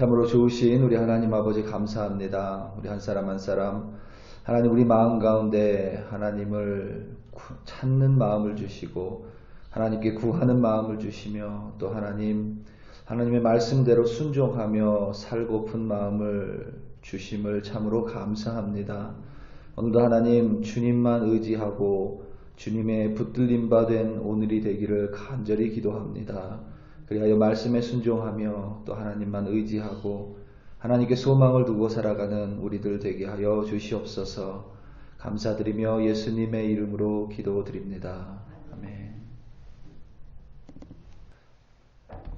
참으로 좋으신 우리 하나님 아버지 감사합니다. 우리 한 사람 한 사람 하나님 우리 마음 가운데 하나님을 찾는 마음을 주시고 하나님께 구하는 마음을 주시며 또 하나님 하나님의 말씀대로 순종하며 살고픈 마음을 주심을 참으로 감사합니다. 오늘도 하나님 주님만 의지하고 주님의 붙들림 받은 오늘이 되기를 간절히 기도합니다. 그리하여 말씀에 순종하며 또 하나님만 의지하고 하나님께 소망을 두고 살아가는 우리들 되게 하여 주시옵소서 감사드리며 예수님의 이름으로 기도드립니다. 아멘.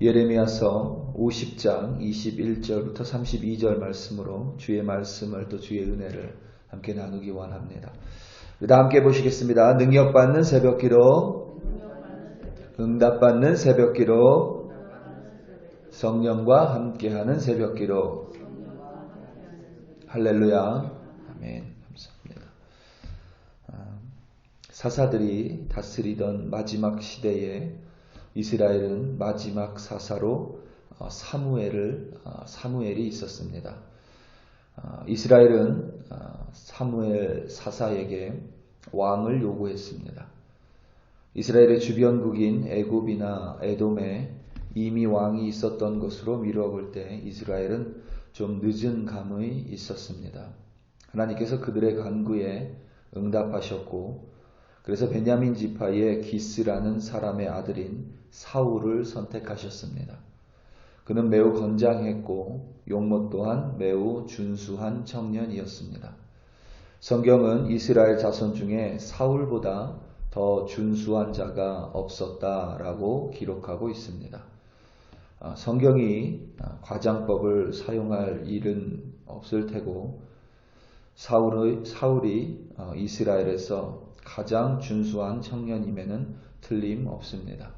예레미야서 50장 21절부터 32절 말씀으로 주의 말씀을 또 주의 은혜를 함께 나누기 원합니다. 다 함께 보시겠습니다. 능력받는 새벽기로 응답받는 새벽기로 성령과 함께하는 새벽기로 할렐루야 아멘 감사합니다. 아, 사사들이 다스리던 마지막 시대에 이스라엘은 마지막 사사로 어, 사무엘을 어, 사무엘이 있었습니다. 어, 이스라엘은 사무엘 사사에게 왕을 요구했습니다. 이스라엘의 주변국인 애굽이나 에돔에 이미 왕이 있었던 것으로 미뤄볼 때 이스라엘은 좀 늦은 감이 있었습니다. 하나님께서 그들의 간구에 응답하셨고 그래서 베냐민 지파의 기스라는 사람의 아들인 사울을 선택하셨습니다. 그는 매우 건장했고 용모 또한 매우 준수한 청년이었습니다. 성경은 이스라엘 자손 중에 사울보다 더 준수한 자가 없었다라고 기록하고 있습니다. 아, 성경이 아, 과장법을 사용할 일은 없을 테고 사울의, 사울이 어, 이스라엘에서 가장 준수한 청년임에는 틀림없습니다.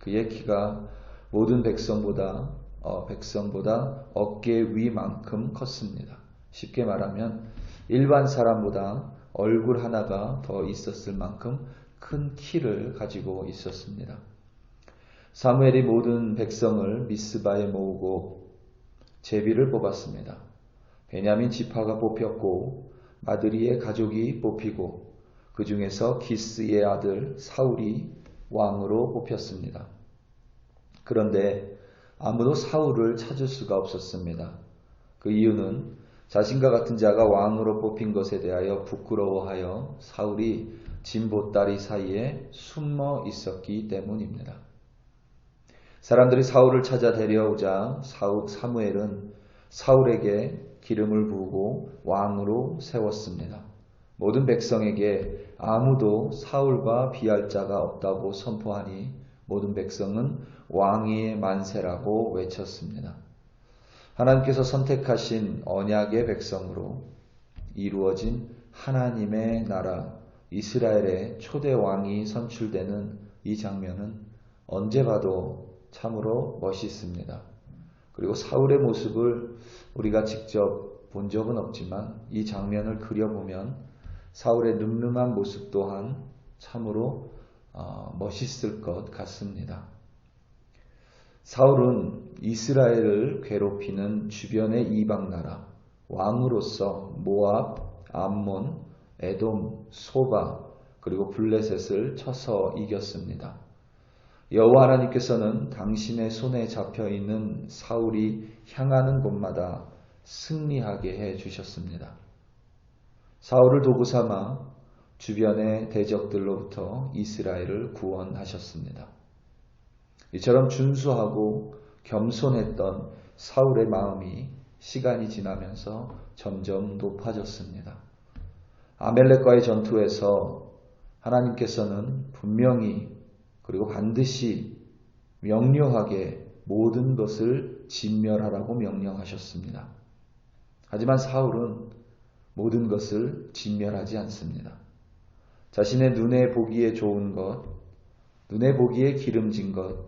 그의 키가 모든 백성보다 어, 백성보다 어깨 위만큼 컸습니다. 쉽게 말하면 일반 사람보다 얼굴 하나가 더 있었을 만큼 큰 키를 가지고 있었습니다. 사무엘이 모든 백성을 미스바에 모으고 제비를 뽑았습니다. 베냐민 지파가 뽑혔고 마드리의 가족이 뽑히고 그 중에서 기스의 아들 사울이 왕으로 뽑혔습니다. 그런데 아무도 사울을 찾을 수가 없었습니다. 그 이유는 자신과 같은 자가 왕으로 뽑힌 것에 대하여 부끄러워하여 사울이 진보다리 사이에 숨어 있었기 때문입니다. 사람들이 사울을 찾아 데려오자 사울, 사무엘은 사울에게 기름을 부고 왕으로 세웠습니다. 모든 백성에게 아무도 사울과 비할 자가 없다고 선포하니 모든 백성은 왕위의 만세라고 외쳤습니다. 하나님께서 선택하신 언약의 백성으로 이루어진 하나님의 나라 이스라엘의 초대 왕이 선출되는 이 장면은 언제 봐도 참으로 멋있습니다. 그리고 사울의 모습을 우리가 직접 본 적은 없지만 이 장면을 그려보면 사울의 늠름한 모습 또한 참으로 어, 멋있을 것 같습니다. 사울은 이스라엘을 괴롭히는 주변의 이방 나라 왕으로서 모압, 암몬, 에돔, 소바 그리고 블레셋을 쳐서 이겼습니다. 여호와 하나님께서는 당신의 손에 잡혀 있는 사울이 향하는 곳마다 승리하게 해 주셨습니다. 사울을 도구 삼아 주변의 대적들로부터 이스라엘을 구원하셨습니다. 이처럼 준수하고 겸손했던 사울의 마음이 시간이 지나면서 점점 높아졌습니다. 아멜렉과의 전투에서 하나님께서는 분명히 그리고 반드시 명료하게 모든 것을 진멸하라고 명령하셨습니다. 하지만 사울은 모든 것을 진멸하지 않습니다. 자신의 눈에 보기에 좋은 것, 눈에 보기에 기름진 것,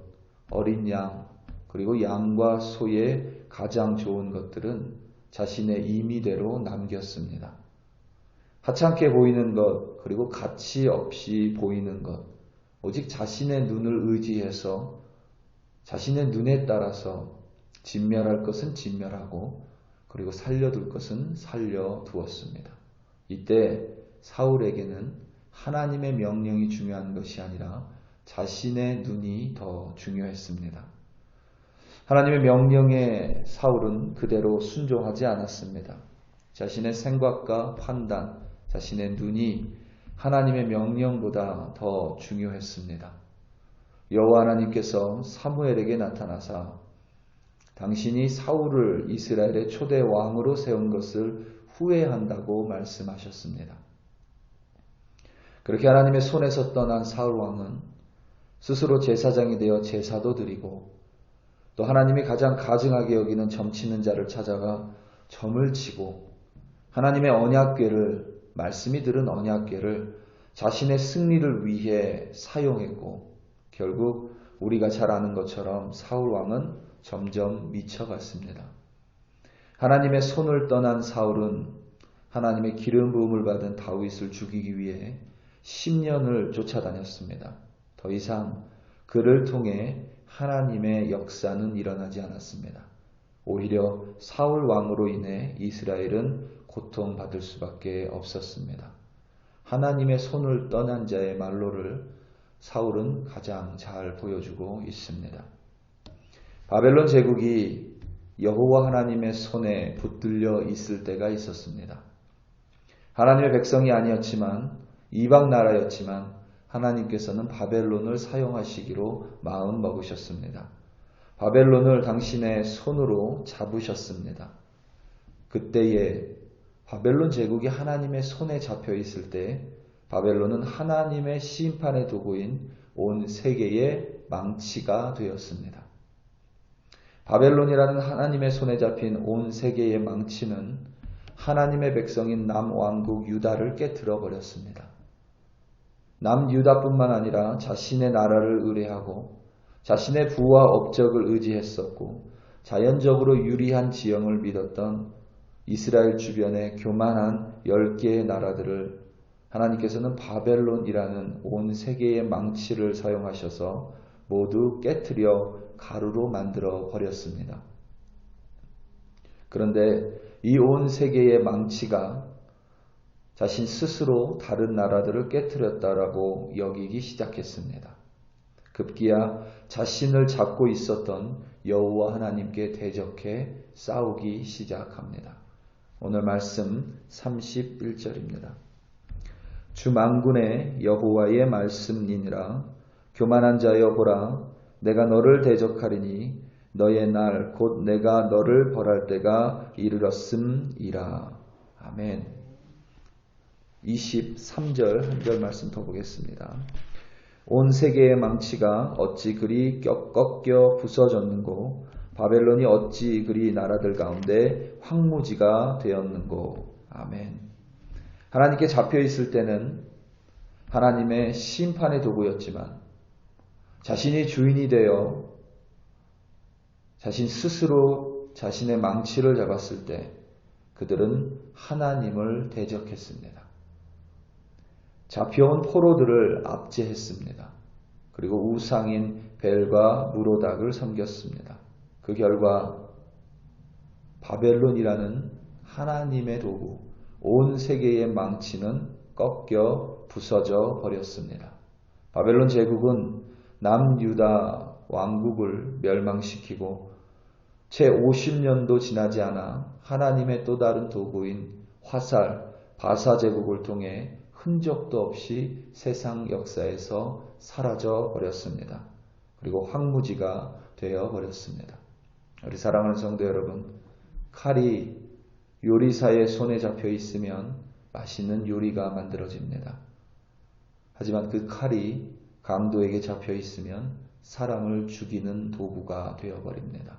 어린 양, 그리고 양과 소의 가장 좋은 것들은 자신의 임의대로 남겼습니다. 하찮게 보이는 것, 그리고 가치 없이 보이는 것, 오직 자신의 눈을 의지해서 자신의 눈에 따라서 진멸할 것은 진멸하고 그리고 살려둘 것은 살려두었습니다. 이때 사울에게는 하나님의 명령이 중요한 것이 아니라 자신의 눈이 더 중요했습니다. 하나님의 명령에 사울은 그대로 순종하지 않았습니다. 자신의 생각과 판단, 자신의 눈이 하나님의 명령보다 더 중요했습니다. 여호와 하나님께서 사무엘에게 나타나사 당신이 사울을 이스라엘의 초대 왕으로 세운 것을 후회한다고 말씀하셨습니다. 그렇게 하나님의 손에서 떠난 사울 왕은 스스로 제사장이 되어 제사도 드리고 또 하나님이 가장 가증하게 여기는 점치는 자를 찾아가 점을 치고 하나님의 언약궤를 말씀이 들은 언약궤를 자신의 승리를 위해 사용했고 결국 우리가 잘 아는 것처럼 사울 왕은 점점 미쳐갔습니다. 하나님의 손을 떠난 사울은 하나님의 기름 부음을 받은 다윗을 죽이기 위해 10년을 쫓아다녔습니다. 더 이상 그를 통해 하나님의 역사는 일어나지 않았습니다. 오히려 사울 왕으로 인해 이스라엘은 고통받을 수밖에 없었습니다. 하나님의 손을 떠난 자의 말로를 사울은 가장 잘 보여주고 있습니다. 바벨론 제국이 여호와 하나님의 손에 붙들려 있을 때가 있었습니다. 하나님의 백성이 아니었지만 이방 나라였지만 하나님께서는 바벨론을 사용하시기로 마음 먹으셨습니다. 바벨론을 당신의 손으로 잡으셨습니다. 그때에 바벨론 제국이 하나님의 손에 잡혀 있을 때 바벨론은 하나님의 심판의 도구인 온 세계의 망치가 되었습니다. 바벨론이라는 하나님의 손에 잡힌 온 세계의 망치는 하나님의 백성인 남왕국 유다를 깨뜨려 버렸습니다. 남유다뿐만 아니라 자신의 나라를 의뢰하고 자신의 부와 업적을 의지했었고 자연적으로 유리한 지형을 믿었던 이스라엘 주변의 교만한 10개의 나라들을 하나님께서는 바벨론이라는 온 세계의 망치를 사용하셔서 모두 깨뜨려 가루로 만들어 버렸습니다. 그런데 이 온 세계의 망치가 자신 스스로 다른 나라들을 깨뜨렸다라고 여기기 시작했습니다. 급기야 자신을 잡고 있었던 여호와 하나님께 대적해 싸우기 시작합니다. 오늘 말씀 31절입니다. 주 만군의 여호와의 말씀이니라 교만한 자여 보라 내가 너를 대적하리니 너의 날 곧 내가 너를 벌할 때가 이르렀음이라. 아멘. 23절 한 절 말씀 더 보겠습니다. 온 세계의 망치가 어찌 그리 꺾여 부서졌는고 바벨론이 어찌 그리 나라들 가운데 황무지가 되었는고 아멘. 하나님께 잡혀 있을 때는 하나님의 심판의 도구였지만 자신이 주인이 되어 자신 스스로 자신의 망치를 잡았을 때 그들은 하나님을 대적했습니다. 잡혀온 포로들을 압제했습니다. 그리고 우상인 벨과 무로닥을 섬겼습니다. 그 결과 바벨론이라는 하나님의 도구, 온 세계의 망치는 꺾여 부서져 버렸습니다. 바벨론 제국은 남유다 왕국을 멸망시키고 채 50년도 지나지 않아 하나님의 또 다른 도구인 화살, 바사 제국을 통해 흔적도 없이 세상 역사에서 사라져 버렸습니다. 그리고 황무지가 되어 버렸습니다. 우리 사랑하는 성도 여러분, 칼이 요리사의 손에 잡혀 있으면 맛있는 요리가 만들어집니다. 하지만 그 칼이 강도에게 잡혀 있으면 사람을 죽이는 도구가 되어버립니다.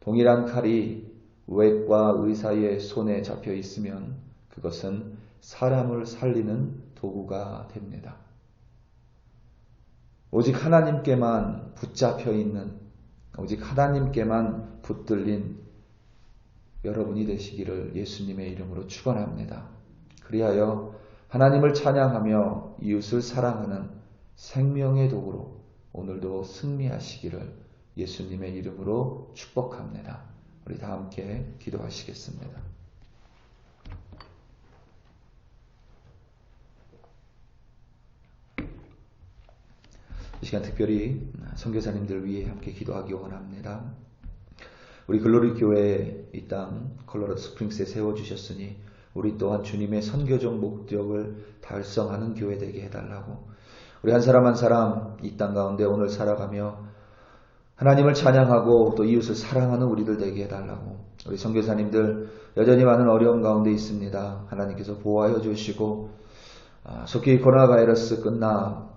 동일한 칼이 외과 의사의 손에 잡혀 있으면 그것은 사람을 살리는 도구가 됩니다. 오직 하나님께만 붙잡혀 있는, 오직 하나님께만 붙들린 여러분이 되시기를 예수님의 이름으로 축원합니다. 그리하여 하나님을 찬양하며 이웃을 사랑하는 생명의 도구로 오늘도 승리하시기를 예수님의 이름으로 축복합니다. 우리 다 함께 기도하시겠습니다. 이 시간 특별히 선교사님들 위해 함께 기도하기 원합니다. 우리 글로리 교회 이땅 콜로라도 스프링스에 세워 주셨으니 우리 또한 주님의 선교적 목적을 달성하는 교회 되게 해달라고 우리 한 사람 한 사람 이 땅 가운데 오늘 살아가며 하나님을 찬양하고 또 이웃을 사랑하는 우리들 되게 해달라고 우리 선교사님들 여전히 많은 어려움 가운데 있습니다. 하나님께서 보호하여 주시고 아, 속히 코로나 바이러스 끝나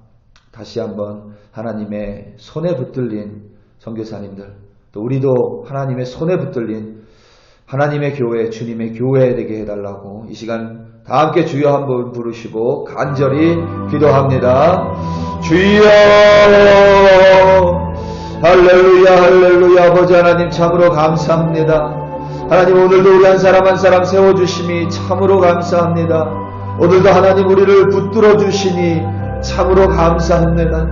다시 한번 하나님의 손에 붙들린 선교사님들 또 우리도 하나님의 손에 붙들린 하나님의 교회 주님의 교회 되게 해달라고 이 시간 다 함께 주여 한번 부르시고 간절히 기도합니다. 주여 할렐루야 할렐루야 아버지 하나님 참으로 감사합니다. 하나님 오늘도 우리 한 사람 한 사람 세워주심이 참으로 감사합니다. 오늘도 하나님 우리를 붙들어 주시니 참으로 감사합니다.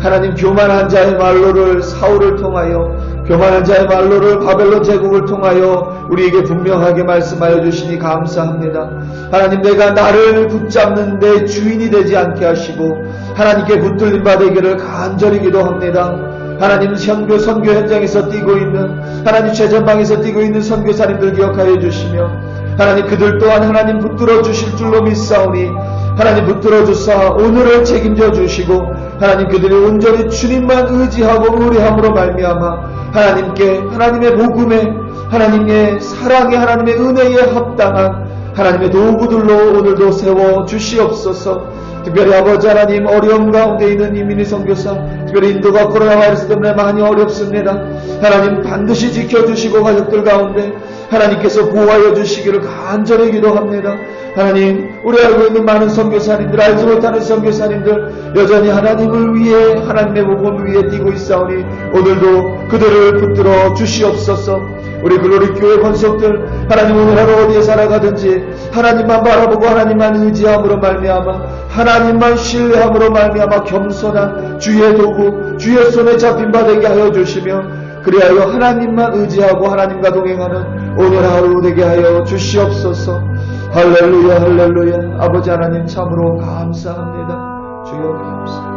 하나님 교만한 자의 말로를 사울을 통하여 교만한 자의 말로를 바벨론 제국을 통하여 우리에게 분명하게 말씀하여 주시니 감사합니다. 하나님 내가 나를 붙잡는 데 주인이 되지 않게 하시고 하나님께 붙들림 받으기를 간절히 기도합니다. 하나님 선교 선교 현장에서 뛰고 있는 하나님 최전방에서 뛰고 있는 선교사님들 기억하여 주시며 하나님 그들 또한 하나님 붙들어 주실 줄로 믿사오니 하나님 붙들어 주사 오늘을 책임져 주시고 하나님 그들이 온전히 주님만 의지하고 의뢰함으로 말미암아 하나님께 하나님의 복음에 하나님의 사랑에 하나님의 은혜에 합당한 하나님의 도구들로 오늘도 세워 주시옵소서. 특별히 아버지 하나님 어려움 가운데 있는 이민희 선교사 특별히 인도가 코로나 바이러스 때문에 많이 어렵습니다. 하나님 반드시 지켜주시고 가족들 가운데 하나님께서 보호하여 주시기를 간절히 기도합니다. 하나님 우리 알고 있는 많은 선교사님들 알지 못하는 선교사님들 여전히 하나님을 위해 하나님의 복음을 위해 뛰고 있사오니 오늘도 그들을 붙들어 주시옵소서. 우리 글로리 교회 권속들 하나님 오늘 하루 어디에 살아가든지 하나님만 바라보고 하나님만 의지함으로 말미암아 하나님만 신뢰함으로 말미암아 겸손한 주의 도구 주의 손에 잡힌 바 되게 하여 주시며 그리하여 하나님만 의지하고 하나님과 동행하는 오늘 하루 되게 하여 주시옵소서 할렐루야 할렐루야. 아버지 하나님 참으로 감사합니다. 주여 감사